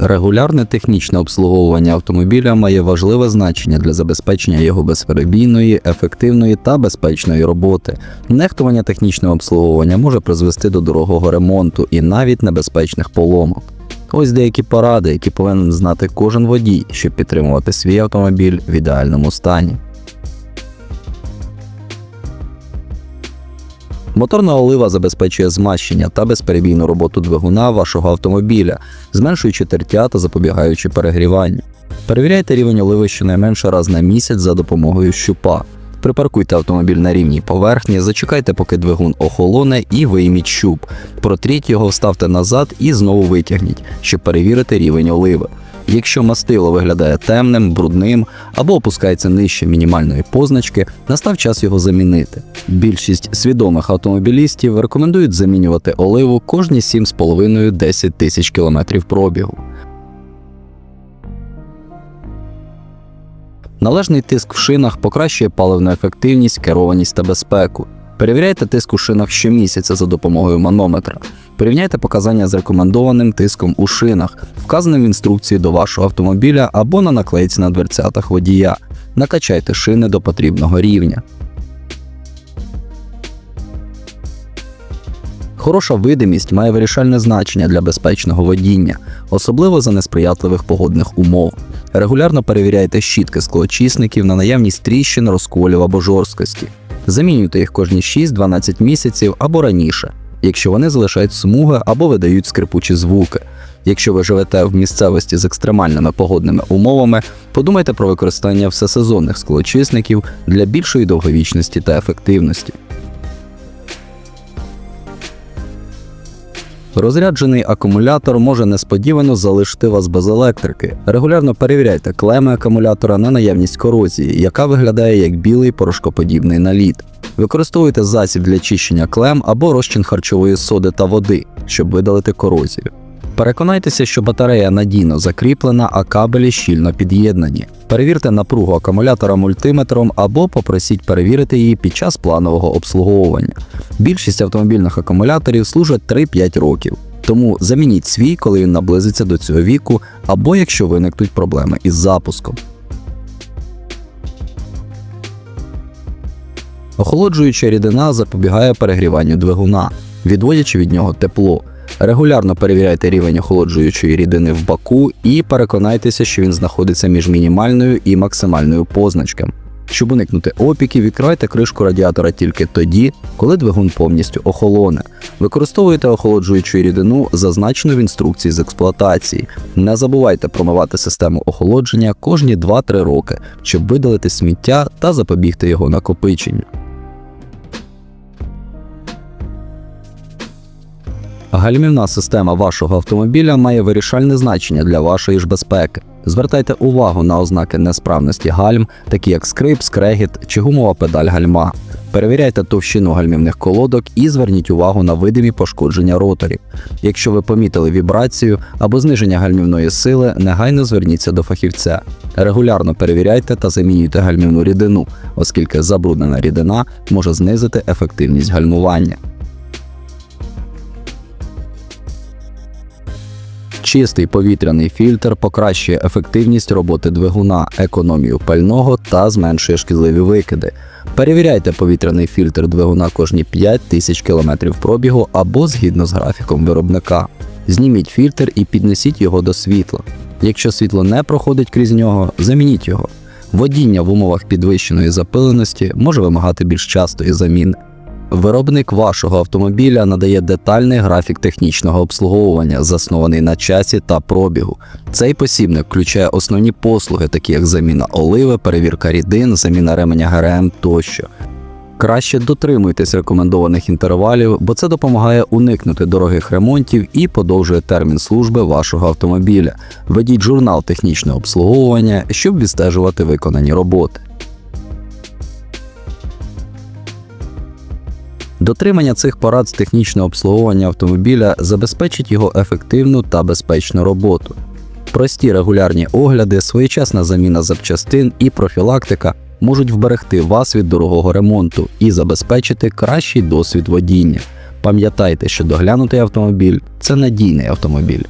Регулярне технічне обслуговування автомобіля має важливе значення для забезпечення його безперебійної, ефективної та безпечної роботи. Нехтування технічним обслуговуванням може призвести до дорогого ремонту і навіть небезпечних поломок. Ось деякі поради, які повинен знати кожен водій, щоб підтримувати свій автомобіль в ідеальному стані. Моторна олива забезпечує змащення та безперебійну роботу двигуна вашого автомобіля, зменшуючи тертя та запобігаючи перегріванню. Перевіряйте рівень оливи щонайменше раз на місяць за допомогою щупа. Припаркуйте автомобіль на рівній поверхні, зачекайте, поки двигун охолоне, і вийміть щуп. Протріть його, вставте назад і знову витягніть, щоб перевірити рівень оливи. Якщо мастило виглядає темним, брудним або опускається нижче мінімальної позначки, настав час його замінити. Більшість свідомих автомобілістів рекомендують замінювати оливу кожні 7,5-10 тисяч кілометрів пробігу. Належний тиск в шинах покращує паливну ефективність, керованість та безпеку. Перевіряйте тиск у шинах щомісяця за допомогою манометра. Порівняйте показання з рекомендованим тиском у шинах, вказаним в інструкції до вашого автомобіля або на наклейці на дверцятах водія. Накачайте шини до потрібного рівня. Хороша видимість має вирішальне значення для безпечного водіння, особливо за несприятливих погодних умов. Регулярно перевіряйте щітки склоочисників на наявність тріщин, розколів або жорсткості. Замінюйте їх кожні 6-12 місяців або раніше, якщо вони залишають смуги або видають скрипучі звуки. Якщо ви живете в місцевості з екстремальними погодними умовами, подумайте про використання всесезонних склочисників для більшої довговічності та ефективності. Розряджений акумулятор може несподівано залишити вас без електрики. Регулярно перевіряйте клеми акумулятора на наявність корозії, яка виглядає як білий порошкоподібний наліт. Використовуйте засіб для чищення клем або розчин харчової соди та води, щоб видалити корозію. Переконайтеся, що батарея надійно закріплена, а кабелі щільно під'єднані. Перевірте напругу акумулятора мультиметром або попросіть перевірити її під час планового обслуговування. Більшість автомобільних акумуляторів служать 3-5 років, тому замініть свій, коли він наблизиться до цього віку, або якщо виникнуть проблеми із запуском. Охолоджуюча рідина запобігає перегріванню двигуна, відводячи від нього тепло. Регулярно перевіряйте рівень охолоджуючої рідини в баку і переконайтеся, що він знаходиться між мінімальною і максимальною позначками. Щоб уникнути опіків, відкривайте кришку радіатора тільки тоді, коли двигун повністю охолоне. Використовуйте охолоджуючу рідину, зазначену в інструкції з експлуатації. Не забувайте промивати систему охолодження кожні 2-3 роки, щоб видалити сміття та запобігти його накопиченню. Гальмівна система вашого автомобіля має вирішальне значення для вашої ж безпеки. Звертайте увагу на ознаки несправності гальм, такі як скрип, скрегіт чи гумова педаль гальма. Перевіряйте товщину гальмівних колодок і зверніть увагу на видимі пошкодження роторів. Якщо ви помітили вібрацію або зниження гальмівної сили, негайно зверніться до фахівця. Регулярно перевіряйте та замінюйте гальмівну рідину, оскільки забруднена рідина може знизити ефективність гальмування. Чистий повітряний фільтр покращує ефективність роботи двигуна, економію пального та зменшує шкідливі викиди. Перевіряйте повітряний фільтр двигуна кожні 5 тисяч км пробігу або згідно з графіком виробника. Зніміть фільтр і піднесіть його до світла. Якщо світло не проходить крізь нього, замініть його. Водіння в умовах підвищеної запиленості може вимагати більш частої заміни. Виробник вашого автомобіля надає детальний графік технічного обслуговування, заснований на часі та пробігу. Цей посібник включає основні послуги, такі як заміна оливи, перевірка рідин, заміна ременя ГРМ тощо. Краще дотримуйтесь рекомендованих інтервалів, бо це допомагає уникнути дорогих ремонтів і подовжує термін служби вашого автомобіля. Ведіть журнал технічного обслуговування, щоб відстежувати виконані роботи. Дотримання цих порад з технічного обслуговування автомобіля забезпечить його ефективну та безпечну роботу. Прості регулярні огляди, своєчасна заміна запчастин і профілактика можуть вберегти вас від дорогого ремонту і забезпечити кращий досвід водіння. Пам'ятайте, що доглянутий автомобіль це надійний автомобіль.